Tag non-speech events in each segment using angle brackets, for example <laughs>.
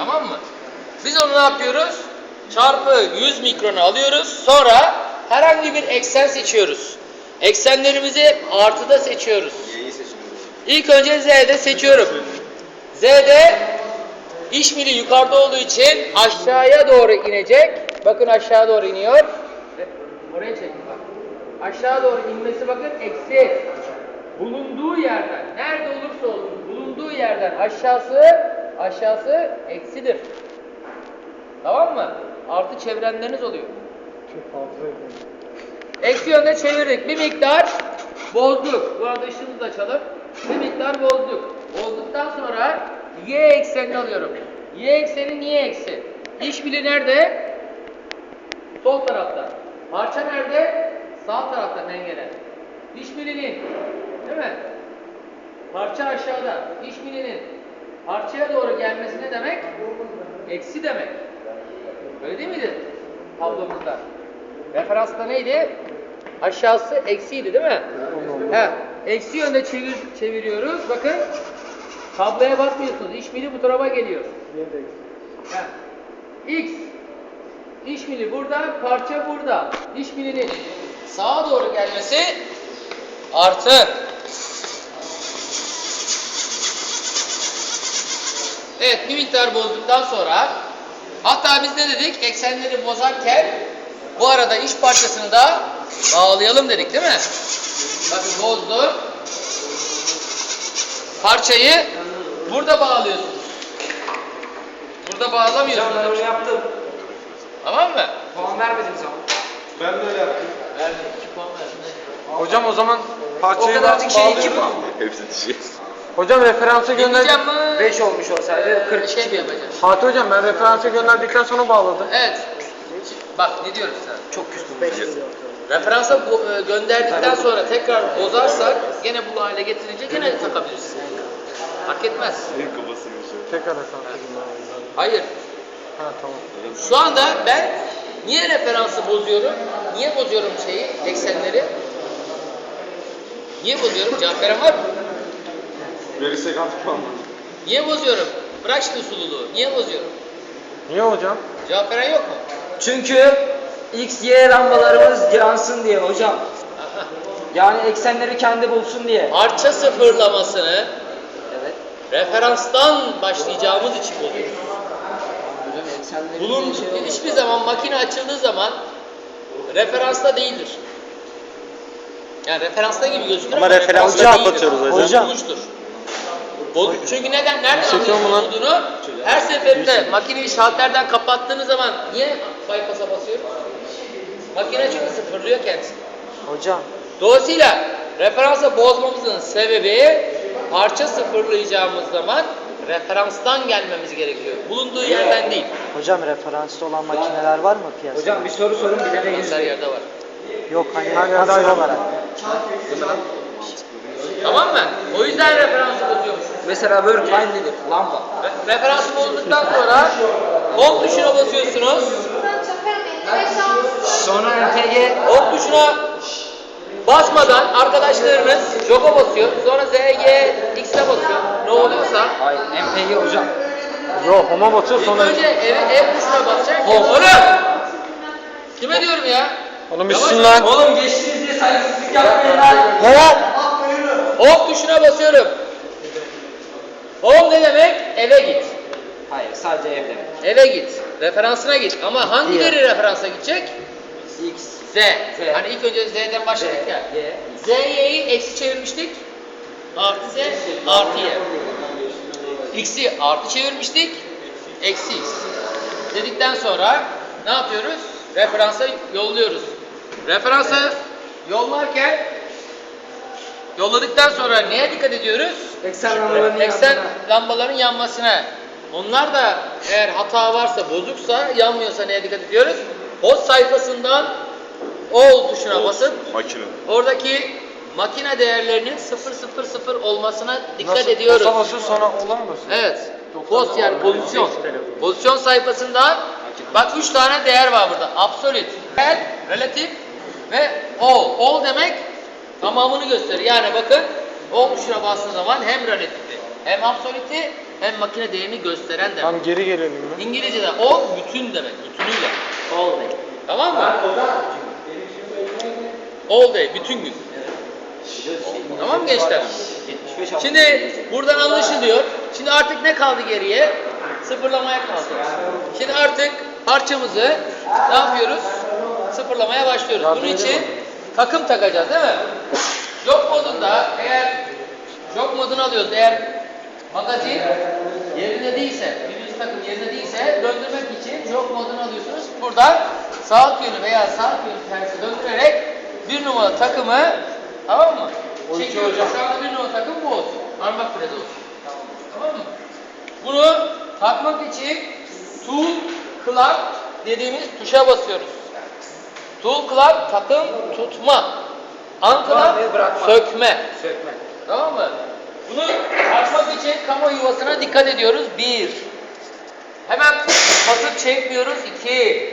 Tamam mı? Biz onu ne yapıyoruz? Çarpı 100 mikronu alıyoruz. Sonra herhangi bir eksen seçiyoruz. Eksenlerimizi hep artıda seçiyoruz. İlk önce Z'de seçiyorum. Z'de iş mili yukarıda olduğu için aşağıya doğru inecek. Bakın aşağı doğru iniyor. Oraya çekin bak. Aşağı doğru inmesi bakın eksi. Bulunduğu yerden, nerede olursa olsun bulunduğu yerden aşağısı aşağısı eksidir. Tamam mı? Artı çevrenleriniz oluyor. Eksi yönde çevirdik. Bir miktar bozduk. Bu arada ışığımızı da açalım. Bir miktar bozduk. Bozduktan sonra y eksenini alıyorum. Y ekseni niye eksi? İş bili nerede? Sol tarafta. Parça nerede? Sağ tarafta mengene. Diş milinin değil mi? Parça aşağıda. Diş milinin parçaya doğru gelmesi ne demek? Eksi demek. Öyle değil miydi tablomuzda? Referansta neydi? Aşağısı eksiydi değil mi? He. Eksi yönde çevir, çeviriyoruz. Bakın. Tabloya bakmıyorsunuz. İş bu tarafa geliyor. He. X. Diş mili burada, parça burada. Diş milinin sağa doğru gelmesi artı. Evet bir miktar bozduktan sonra hatta biz ne dedik? Eksenleri bozarken bu arada iş parçasını da bağlayalım dedik değil mi? Bakın bozdu. Parçayı burada bağlıyorsunuz. Burada Hocam ben bağlamıyorsunuz. öyle yaptım. Tamam mı? Puan vermediniz ama. Ben de öyle yaptım. Verdi. 2 puan verdi. Hocam o zaman O parçayı kadarcık şey 2 puan. Hepsi dişi. Hocam referansa gönder. Deneyeceğim mi? 5 olmuş olsaydı 42 şey mi yapacağız? Fatih hocam ben referansa gönderdikten sonra bağladım. Evet. Bak ne diyorum sana? Çok küstüm. Referansa bu, e, gönderdikten sonra tekrar bozarsak gene bu hale getirince gene takabilirsin. Fark etmez. Senin kafasını yaşıyor. Tekrar gönderdim. Hayır. Ha tamam. Şu anda ben niye referansı bozuyorum? Niye bozuyorum şeyi, eksenleri? Niye bozuyorum? Cevap veren var mı? Verirsek artık puan Niye bozuyorum? Bırak şimdi sululuğu. Niye bozuyorum? Niye hocam? Cevap veren yok mu? Çünkü X, Y lambalarımız yansın diye hocam. <laughs> Yani eksenleri kendi bulsun diye. Parça sıfırlamasını Evet. referanstan başlayacağımız için bozuyoruz. Hocam eksenleri Bulun, hiçbir zaman makine açıldığı zaman referansta değildir. Yani referansta gibi gözükür Ama ama, referansta kapatıyoruz değildir. hocam. Bozulmuştur. Boz- Çünkü neden? Nereden Çekiyor mu anlıyorsun lan? olduğunu? Her seferinde makineyi şalterden kapattığınız zaman niye bypass'a basıyoruz? Makine çünkü sıfırlıyor kendisini. Hocam. Dolayısıyla referansa bozmamızın sebebi parça sıfırlayacağımız zaman referanstan gelmemiz gerekiyor. Bulunduğu yerden değil. Hocam referanslı olan makineler var mı piyasada? Hocam bir soru sorun bilemeyiz. Her yerde var. Yok hani Her yerde hazır ayrı. olarak. Tamam mı? O yüzden. Mesela Workline dedik. Lamba. Re- referansı bozduktan sonra home tuşuna basıyorsunuz. Sonra MTG Home tuşuna basmadan arkadaşlarınız joko basıyor. Sonra ZG X'e basıyor. Ne oluyorsa. Hayır MTG hocam. Yok homa batıyor İlk sonra. önce ev, ev tuşuna basacak. Home. Oğlum! Kime diyorum ya? Oğlum ol. lan. Oğlum geçtiniz diye saygısızlık yapmayın lan. Home tuşuna basıyorum. Home ne demek? Eve git. Hayır sadece evde. Eve git. Referansına git. Ama hangileri referansa gidecek? X. Z. Hani ilk önce Z'den başladık ya. Y. Z'yi eksi çevirmiştik. Artı Z, artı Y. X'i artı çevirmiştik. Eksi X. Dedikten sonra ne yapıyoruz? Referansa yolluyoruz. Referansa yollarken yolladıktan sonra neye dikkat ediyoruz? Eksen lambalarının Eksen yanına. lambaların yanmasına. Onlar da eğer hata varsa, bozuksa, yanmıyorsa neye dikkat ediyoruz? O sayfasından all tuşuna basıp Makine. oradaki makine değerlerinin 000 olmasına dikkat Nasıl? ediyoruz. Basa basıyor sonra ola mı basıyor? Evet. Post yani pozisyon. Pozisyon sayfasında bak 3 tane değer var burada. Absolute, rel, relatif ve all. All demek tamamını gösterir. Yani bakın all tuşuna bastığın zaman hem relatifi hem absolute'i hem makine değerini gösteren demek. Tam geri gelelim mi? İngilizce'de all bütün demek, bütünüyle. All day. Tamam mı? All day, bütün gün. Tamam mı gençler? 75 Şimdi buradan anlaşılıyor. Şimdi artık ne kaldı geriye? Sıfırlamaya kaldı. Şimdi artık parçamızı ne yapıyoruz? Sıfırlamaya başlıyoruz. Bunun için takım takacağız değil mi? Jog modunda eğer jog modunu alıyoruz. Eğer magazin yerinde değilse, birinci takım yerinde değilse döndürmek için jog modunu alıyorsunuz. Buradan sağ yönü veya sağ yönü tersi döndürerek bir numaralı takımı tamam mı? Çekiyoruz. Şu anda bir numaralı takım bu olsun. Parmak frezi olsun. Tamam mı? Bunu takmak için tool club dediğimiz tuşa basıyoruz. Club takım tutma. Bırakma. sökme. Sökme. Tamam mı? Bunu açmak için kamu yuvasına dikkat ediyoruz. Bir. Hemen basıp çekmiyoruz. İki.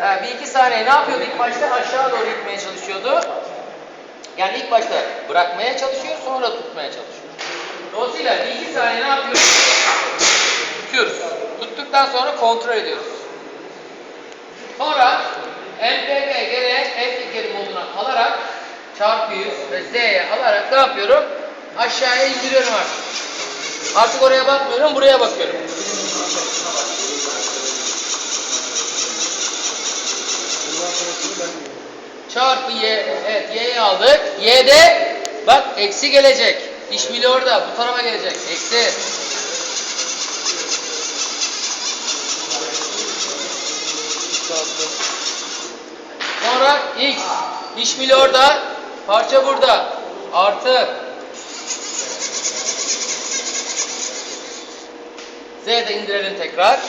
Ha, bir iki saniye ne yapıyordu? İlk başta aşağı doğru itmeye çalışıyordu. Yani ilk başta bırakmaya çalışıyor, sonra tutmaya çalışıyor. Dolayısıyla bir iki saniye ne yapıyoruz? Tutuyoruz. Tuttuktan sonra kontrol ediyoruz. Sonra MPV gene el tekeri moduna alarak çarpı 100 ve Z'ye alarak ne yapıyorum? Aşağıya indiriyorum artık. Artık oraya bakmıyorum, buraya bakıyorum. Çarpı Y, evet Y'yi aldık. Y'de bak eksi gelecek. İşmili orada, bu tarafa gelecek. Eksi. Sonra X. İşmili orada. Parça burada. Artı. Z'de indirelim tekrar.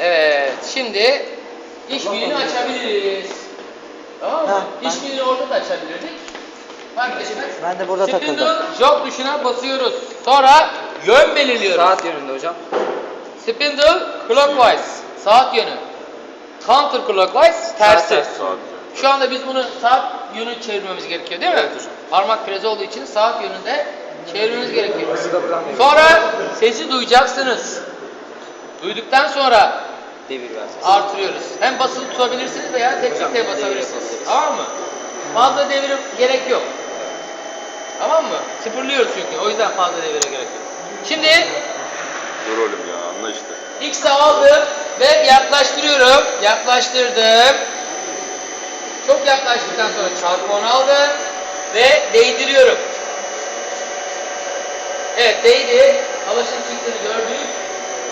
Evet. Şimdi işmilini açabiliriz. Tamam mı? Ben- İşmilini orada da açabilirdik. Fark etmez. Ben de burada Spindle takıldım. jog tuşuna basıyoruz. Sonra yön belirliyoruz. Saat yönünde hocam. Spindle clockwise. Saat yönü. Counter clockwise tersi. tersi. Şu anda biz bunu saat yönü çevirmemiz gerekiyor değil mi? Evet hocam. Parmak frezi olduğu için saat yönünde çevirmemiz gerekiyor. Sonra sesi duyacaksınız. Duyduktan sonra Devir versin. artırıyoruz. Hem basılı tutabilirsiniz veya tek tek basabilirsiniz. Tamam mı? Fazla devirim gerek yok. Tamam mı? Sıfırlıyoruz çünkü. O yüzden fazla devire gerek yok. Şimdi Dur oğlum ya anla işte. X'i aldım ve yaklaştırıyorum. Yaklaştırdım. Çok yaklaştıktan sonra çarpı 10 aldım ve değdiriyorum. Evet değdi. Alaşın çıktığını gördük.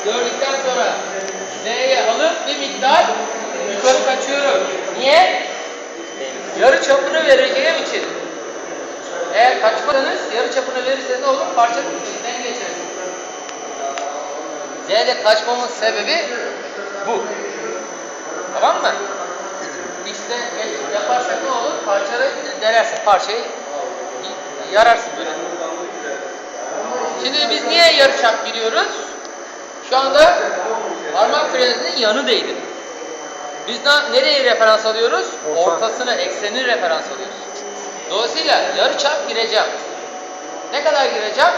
Gördükten sonra Z'ye alıp bir miktar yukarı kaçıyorum. Niye? Yarı çapını vereceğim için. Eğer kaçmazsanız yarı çapını verirseniz olur? Parçanın içinden geçersiniz. Z'de kaçmamın sebebi bu. Tamam mı? X'de yaparsak ne olur? Parçayı delersin. Parçayı yararsın böyle. Şimdi biz niye yarıçap giriyoruz? Şu anda parmak freninin yanı değdi. Biz ne, nereye referans alıyoruz? Orta. Ortasını, eksenini referans alıyoruz. Dolayısıyla yarıçap gireceğim. Ne kadar gireceğim?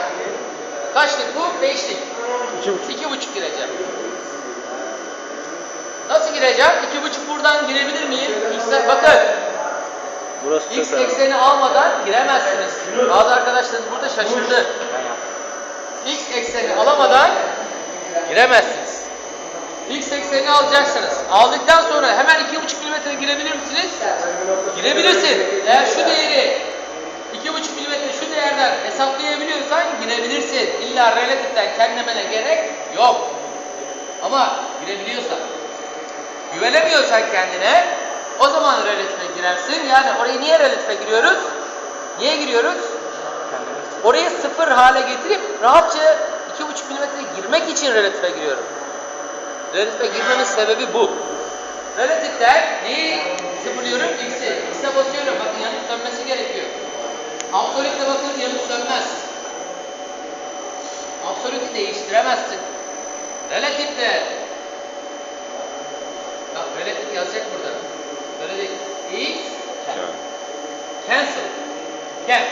Kaçlık bu? Beşlik. İki buçuk. İki buçuk gireceğim. Nasıl gireceğim? İki buçuk buradan girebilir miyim? X'e bakın. Burası X ekseni almadan giremezsiniz. Bazı arkadaşlarınız burada şaşırdı. X ekseni alamadan giremezsiniz. X ekseni alacaksınız. Aldıktan sonra hemen iki buçuk milimetre girebilir misiniz? Girebilirsin. Eğer şu değeri iki buçuk değerden hesaplayabiliyorsan girebilirsin. İlla relatiften kendimene gerek yok. Ama girebiliyorsan. Güvenemiyorsan kendine o zaman relatife girersin. Yani orayı niye relatife giriyoruz? Niye giriyoruz? Orayı sıfır hale getirip rahatça 2,5 milimetre girmek için relatife giriyorum. Relatife girmemin sebebi bu. Relatiften neyi sıfırlıyorum? X'i. X'e basıyorum. Bakın yanıp sönmesi gerekiyor. Absolütte bakın yanıp sönmez. Absolütü değiştiremezsin. Relatifte ya relatif yazacak burada. Böyle değil. X cancel. Can.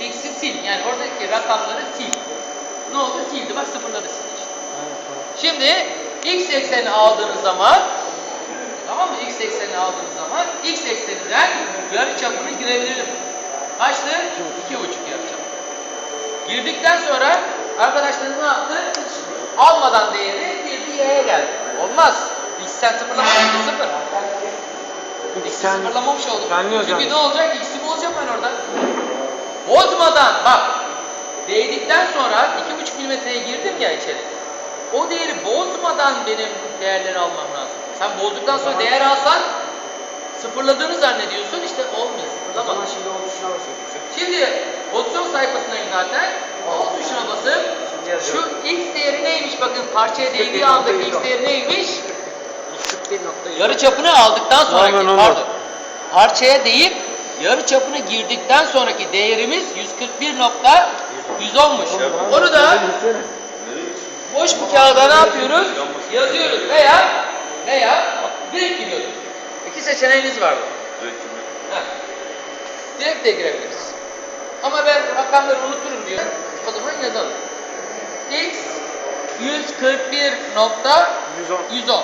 x'i sil. Yani oradaki rakamları sil. Ne oldu? Sildi. Bak sıfırladı sildi işte. Evet, tamam. Şimdi x eksenini aldığınız zaman tamam mı? x eksenini aldığınız zaman x ekseninden yarı çapını girebilirim. Kaçtı? İki buçuk çapı. Girdikten sonra arkadaşlarınız ne yaptı? Hiç almadan değeri girdi y'ye geldi. Olmaz. X sen sıfırlamamışsın sıfır. X'i Sen- sıfırlamamış oldum. Kendi Çünkü özellik. ne olacak? X'i bozacağım ben orada. Bozmadan bak değdikten sonra 2,5 milimetreye girdim ya içeri. O değeri bozmadan benim değerleri almam lazım. Sen bozduktan sonra değer alsan sıfırladığını zannediyorsun işte olmuyor sıfırlamadın. şimdi o tuşuna basıyorsun. Şimdi pozisyon sayfasındayım zaten. Alt tuşuna basıp şu x değeri neymiş bakın parçaya değdiği andaki x değeri neymiş? 141.100. Yarı çapını aldıktan sonraki Aynen pardon. Parçaya değip yarı çapını girdikten sonraki değerimiz 141.100 olmuş. Onu da boş bir kağıda ne yapıyoruz? Yazıyoruz veya veya direkt giriyoruz. İki seçeneğiniz var. Direkt. Heh. Direkt de girebiliriz. Ama ben rakamları unuturum diyor. O zaman yazalım. X 141.110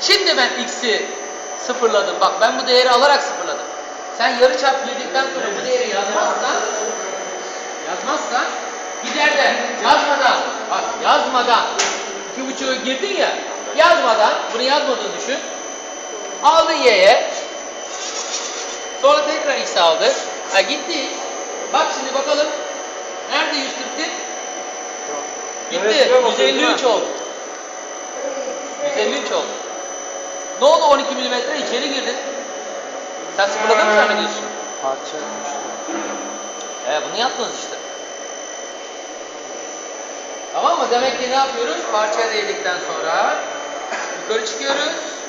Şimdi ben x'i sıfırladım. Bak ben bu değeri alarak sıfırladım. Sen yarı çap girdikten sonra bu değeri yazmazsan yazmazsan gider de yazmadan bak yazmadan iki buçuğu girdin ya yazmadan bunu yazmadığını düşün. Aldın y'ye Sonra tekrar x aldı. Ha gitti. Bak şimdi bakalım. Nerede 141? Gitti. 153 oldu. 153 oldu. Ne oldu 12 milimetre içeri girdin. Sen sıfırladın mı zannediyorsun? Parça düştü. He bunu yaptınız işte. Tamam mı? Demek ki ne yapıyoruz? Parçaya değdikten sonra yukarı çıkıyoruz.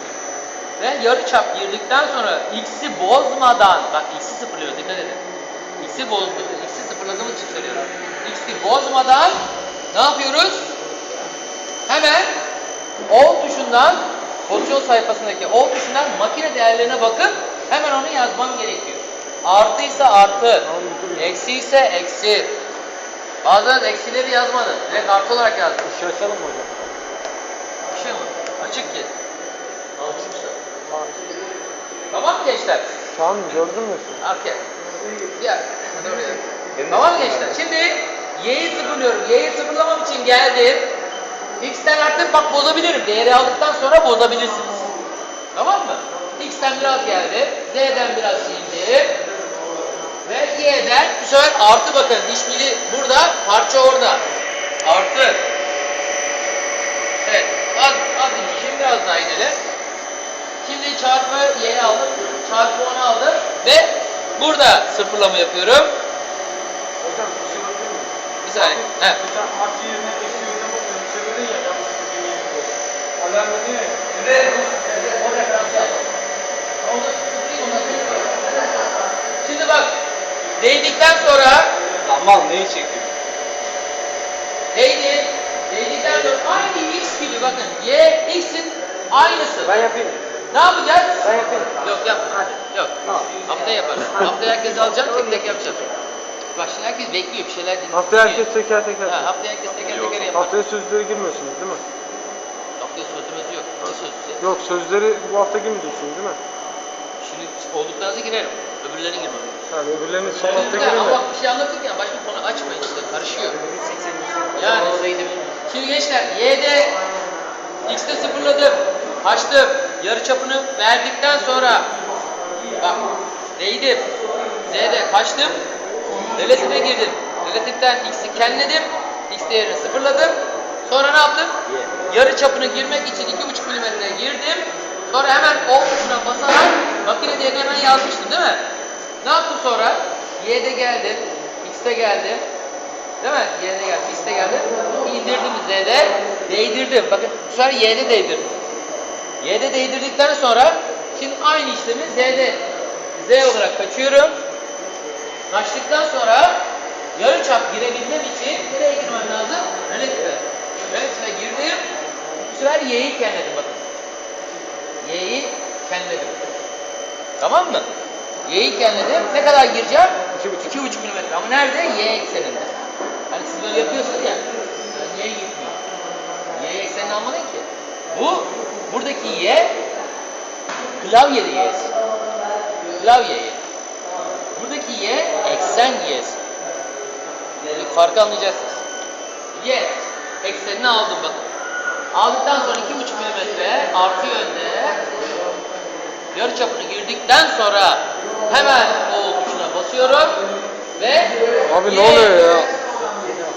Ve yarı çap girdikten sonra x'i bozmadan, bak x'i sıfırlıyoruz dikkat edin. X'i bozdu, x'i sıfırladığımız için söylüyorum. X'i bozmadan ne yapıyoruz? Hemen All tuşundan, pozisyon sayfasındaki All tuşundan makine değerlerine bakıp hemen onu yazmam gerekiyor. Artıysa artı, eksi ise eksi. Bazen eksileri yazmadın, direkt artı olarak yazdın. Şey açalım mı hocam? Bir şey mi? Açık ki. Açıksa. Tamam mı gençler? An gördün mü? Arkaya. Diğer. Tamam gençler? Şimdi y'yi sıfırlıyorum. Y'yi sıfırlamam için geldim. X'ten artık bak bozabilirim. Değeri aldıktan sonra bozabilirsiniz. Tamam mı? X'ten biraz geldi. Z'den biraz indi. Ve Y'den bu sefer artı bakın. İşbirliği burada, parça orada. Artı. Evet. Az, az ince. Şimdi biraz daha inelim. Şimdi çarpı y'yi aldım. Çarpı 10'u aldım. Ve burada sıfırlama yapıyorum. Hocam bir şey bakayım mı? Bir saniye. He. Hocam artı yerine eksi yerine bakıyorum. Çevirdin ya yanlışlıkla bir yere koydun. Alarm ediyor ya. Evet. O. Onu tutayım, ondan sonra. Şimdi bak. Değdikten sonra Aman neyi çekiyor? değdi. Değdikten sonra aynı x gibi bakın. Y x'in aynısı. Ben yapayım. Ne yapacağız? Ben yapayım. Yok yapma. Yok. Haftaya yaparız. Haftaya herkes alacak, tek tek yapacak. Bak şimdi herkes bekliyor bir şeyler dinliyor. Haftaya herkes teker teker. Ha, haftaya herkes teker teker yapar. Haftaya sözlere girmiyorsunuz değil mi? Haftaya sözümüz yok. Ne sözü? Yok sözleri bu hafta girmeyeceksiniz değil mi? Şimdi olduklarınıza girerim. Öbürlerine girmem. Yani öbürlerini son hafta Ya, ama bak bir şey anlattık ya başka konu açmayın işte karışıyor. Yani şimdi gençler Y'de X'te sıfırladım. Açtım. Yarı çapını verdikten sonra bak değdim. Z'de kaçtım. Relatife girdim. Relatiften X'i kenledim. X değerini sıfırladım. Sonra ne yaptım? Yarı çapını girmek için 2,5 milimetre girdim. Sonra hemen O tuşuna basarak makine değerini hemen yazmıştım değil mi? Ne yaptım sonra? Y'de geldim. X'te geldim. Değil mi? Y'de geldim. X'te geldim. İndirdim Z'de. Değdirdim. Bakın bu sefer Y'de değdirdim. Y'de değdirdikten sonra şimdi aynı işlemi Z'de Z olarak kaçıyorum. Kaçtıktan sonra yarı çap girebilmem için nereye girmem lazım? Relatife. Relatife girdim. Bu sefer Y'yi kenledim bakın. Y'yi kenledim. Tamam mı? Y'yi kenledim. Ne kadar gireceğim? 2,5 milimetre ama nerede? Y ekseninde. Hani siz böyle yapıyorsunuz ya. Yani Y gitmiyor. Y eksenini anladın ki. Bu buradaki Y klavyede Y'si. Klavye Y. Buradaki Y eksen Y'si. Yani farkı anlayacaksınız. Y eksenini aldım bakın. Aldıktan sonra 2,5 milimetre artı yönde yarı çapını girdikten sonra hemen o tuşuna basıyorum ve Abi ne oluyor ya?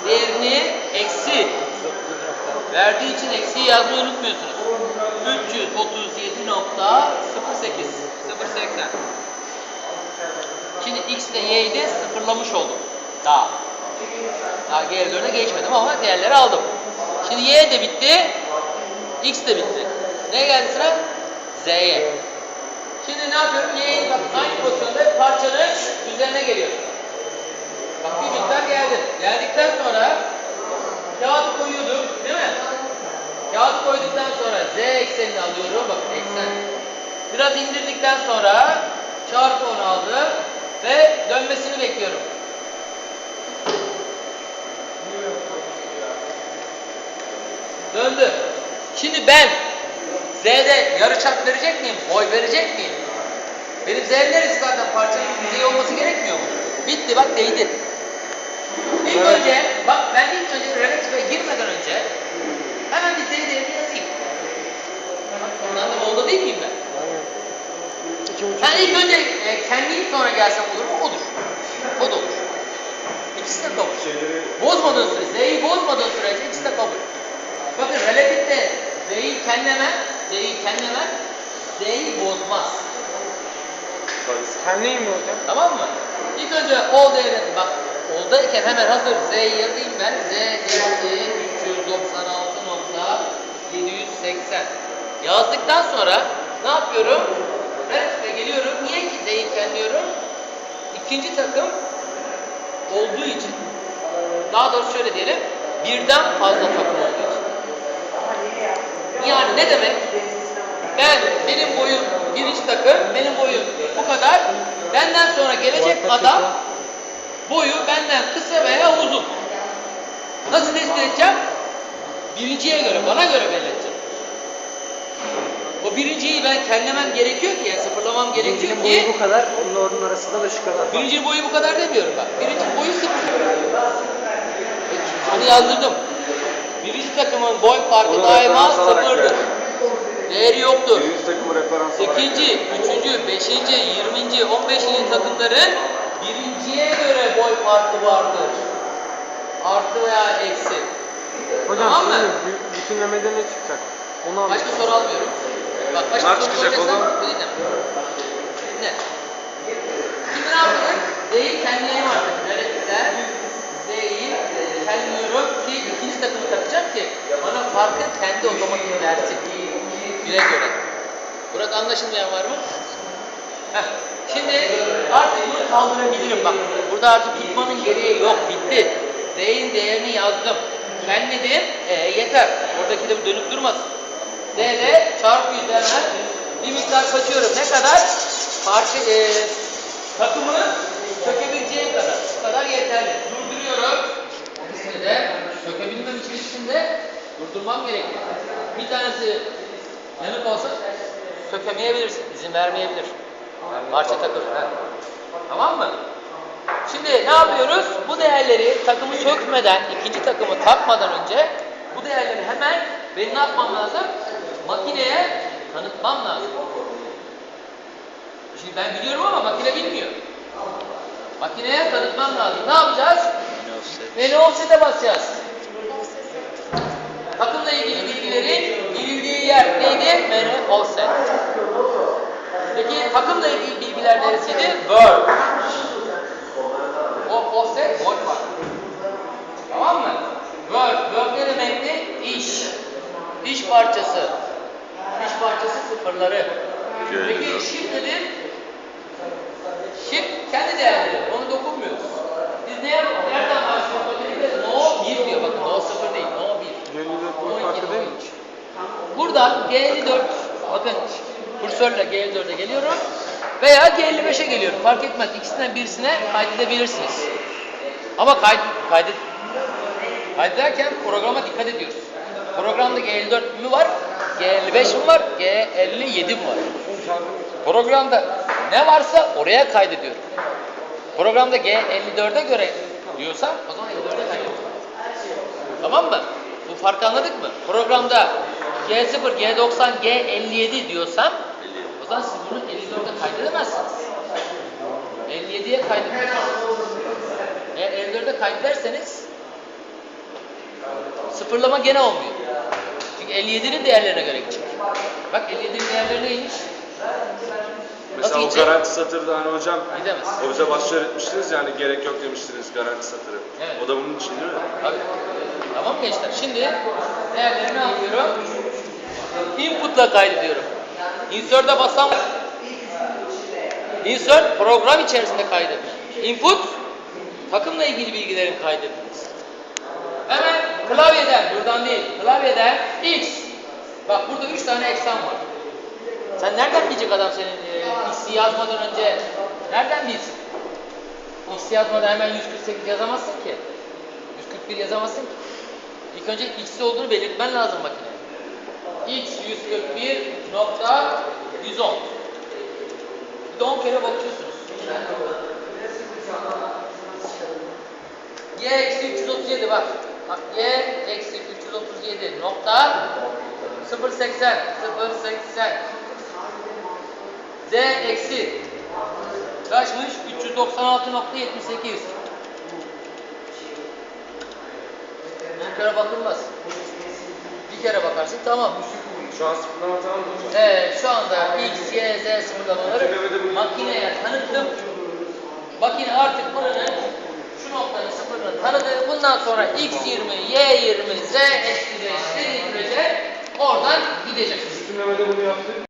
Değerini eksi verdiği için eksiği yazmayı unutmuyorsunuz. 337.08 080 Şimdi x ile y'yi de sıfırlamış oldum. Daha. Daha geri dörde geçmedim ama değerleri aldım. Şimdi y de bitti. X de bitti. Ne geldi sıra? Z'ye. Şimdi ne yapıyorum? Y'yi bak aynı pozisyonda parçanın üzerine geliyorum. Bak bir miktar geldi. Geldikten sonra kağıt koyuyorduk değil mi? Kağıt koyduktan sonra z eksenini alıyorum. Bakın eksen. Biraz indirdikten sonra çarpı onu aldı ve dönmesini bekliyorum. Döndü. Şimdi ben Z'de yarıçap verecek miyim? Boy verecek miyim? Benim Z'm neresi zaten parçanın yüzeyi olması gerekmiyor mu? Bitti bak değdi. İlk Evet. önce bak ben ilk önce relatife girmeden önce hemen dizleri derine yazayım. Ondan da oldu değil miyim ben? Ben ilk önce e, kendiyim sonra gelsem olur mu? Olur. O da olur. İkisi de kabul. Şeyleri... Bozmadığın sürece, Z'yi bozmadığın sürece ikisi de kabul. Bakın relatifte Z'yi kendime, Z'yi kendime, Z'yi bozmaz. Kendiyim mi hocam? Tamam mı? İlk önce ol değerini bak. Oldayken hemen hazır Z'yi yazayım ben. Z eksi 396 arkadaşlar. Yazdıktan sonra ne yapıyorum? Branch'e geliyorum. Niye ki zeykenliyorum? İkinci takım olduğu için. Daha doğrusu şöyle diyelim. Birden fazla takım olduğu için. Yani ne demek? Ben, benim boyum birinci takım, benim boyum bu kadar. Benden sonra gelecek adam boyu benden kısa veya uzun. Nasıl tespit edeceğim? Birinciye göre, bana göre belirleyeceğim. O birinciyi ben kendimem gerekiyor ki, yani sıfırlamam gerekiyor Birincinin ki. boyu bu kadar, onun onun arasında da şu kadar. Birincinin boyu bu kadar demiyorum ben. Birincinin boyu sıfır. Onu yazdırdım. Birinci takımın boy farkı Onu daima referans sıfırdır. Değeri yoktur. Birinci takımı referans olarak. 8. 3. 5. 20. 15. takımların birinciye göre boy farkı vardır. Artı veya eksi. Hocam Tamam mı? şimdi bütünlemede ne çıkacak? Onu anlat. Başka soru almıyorum. Bak başka soru çıkacak oğlum. Ne? Şimdi ne yaptık? Z'yi kendileyim artık. Relatifler. Z'yi kendiliyorum ki ikinci takımı takacağım ki bana farkı kendi otomatik versin. Güle göre. Burada anlaşılmayan var mı? Heh. Şimdi artık bunu kaldırabilirim bak. Burada artık tutmanın gereği yok. Bitti. Z'in değerini yazdım. Kendidim. E, yeter. Oradaki de dönüp durmasın. Z'de çarpı yüzlerden bir miktar kaçıyorum. Ne kadar? Parça e, takımı sökebileceğim kadar. Bu kadar yeterli. Durduruyorum. İkisini de sökebilmem için ikisini de durdurmam gerekiyor. Bir tanesi yanık olsa sökemeyebilirsin. izin vermeyebilir. Parça takılır. ha. Tamam mı? Şimdi ne yapıyoruz? Bu değerleri takımı sökmeden, ikinci takımı takmadan önce bu değerleri hemen benim ne yapmam lazım? Makineye tanıtmam lazım. Şimdi ben biliyorum ama makine bilmiyor. Makineye tanıtmam lazım. Ne yapacağız? Menü offset'e basacağız. Takımla ilgili bilgilerin girildiği yer neydi? Menü offset. Peki takımla ilgili bilgiler neresiydi? Word. O offset boy var. Tamam mı? Word. Word ne demekti? İş. İş parçası. İş parçası sıfırları. Peki Geliyor. shift nedir? Shift kendi değerleri. Onu dokunmuyoruz. Biz ne nereden başlıyoruz? No 1 diyor. Bakın no 0 değil. No 1. 54 boy 12, farkı değil mi? 13. Buradan G54 bakın kursörle G54'e geliyorum. Veya G55'e geliyorum. Fark etmez. İkisinden birisine kaydedebilirsiniz. Ama kaydet, kaydet, kaydederken programa dikkat ediyoruz. Programda G54 mü var? G55 mi var? G57 mi var? Programda ne varsa oraya kaydediyorum. Programda G54'e göre diyorsam o zaman 54'e kaydediyorum. Tamam mı? Bu farkı anladık mı? Programda G0, G90, G57 diyorsam o zaman siz bunu 54'e kaydedemezsiniz. 57'ye kaydedemezsiniz. Eğer 54'e kaydederseniz sıfırlama gene olmuyor. Çünkü 57'nin değerlerine göre gidecek. Bak 57'nin değerleri neymiş? Nasıl Mesela o gidecek? garanti satırda hani hocam Gidemez. o bize başta öğretmiştiniz yani gerek yok demiştiniz garanti satırı. Evet. O da bunun için değil mi? Tabii. Tamam mı gençler? Şimdi değerleri ne yapıyorum? Input'la kaydediyorum. Insert'e basam Insert program içerisinde kaydetme. Input takımla ilgili bilgilerin kaydedilmesi. Hemen klavyeden, buradan değil, klavyeden X. Bak burada üç tane eksen var. Sen nereden bilecek adam senin e, X'i yazmadan önce? Nereden bilsin? X yazmadan hemen 148 yazamazsın ki. 141 yazamazsın ki. İlk önce X olduğunu belirtmen lazım makineye. X 141 nokta 110. Bir de 10 kere bakıyorsunuz. Y eksi 337 bak. Y eksi 337 nokta 080 080 Z eksi kaçmış? 396.78 Bir kere bakılmaz. Bir kere bakarsın tamam. Şu an sıfırlama tamam mı hocam? Evet, şu anda X, Y, Z sıfırlamaları makineye tanıttım. Makine artık buranın şu noktanın sıfırını tanıdı. Bundan sonra X20, Y20, Z 5 dediği sürece oradan gidecek. Bütünlemede bunu yaptık.